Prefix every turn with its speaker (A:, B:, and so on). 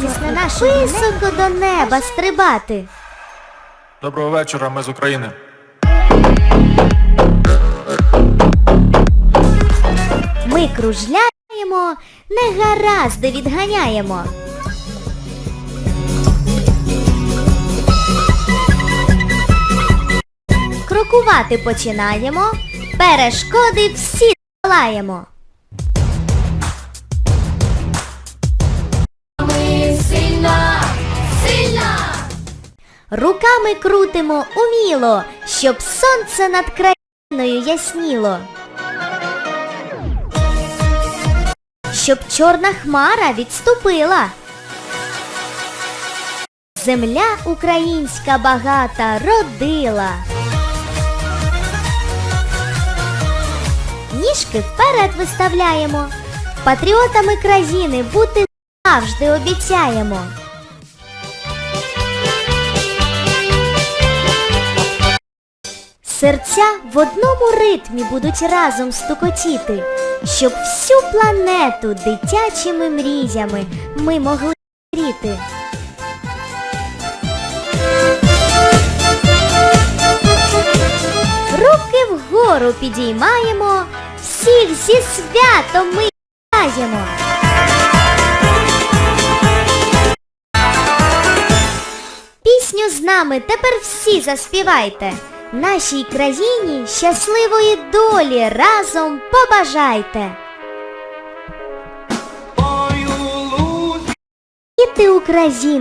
A: радісне наше високо до неба стрибати.
B: Доброго вечора, ми з України.
A: Ми кружляємо, негаразди відганяємо. Крокувати починаємо, перешкоди всі долаємо. Руками крутимо уміло, щоб сонце над країною ясніло. Щоб чорна хмара відступила. Земля українська багата родила. Ніжки вперед виставляємо. Патріотами країни бути завжди обіцяємо. Серця в одному ритмі будуть разом стукотіти, щоб всю планету дитячими мріями ми могли гріти. Руки вгору підіймаємо, всіх зі святом ми вітаємо. Пісню з нами тепер всі заспівайте. Нашій країні щасливої долі разом побажайте. Діти України,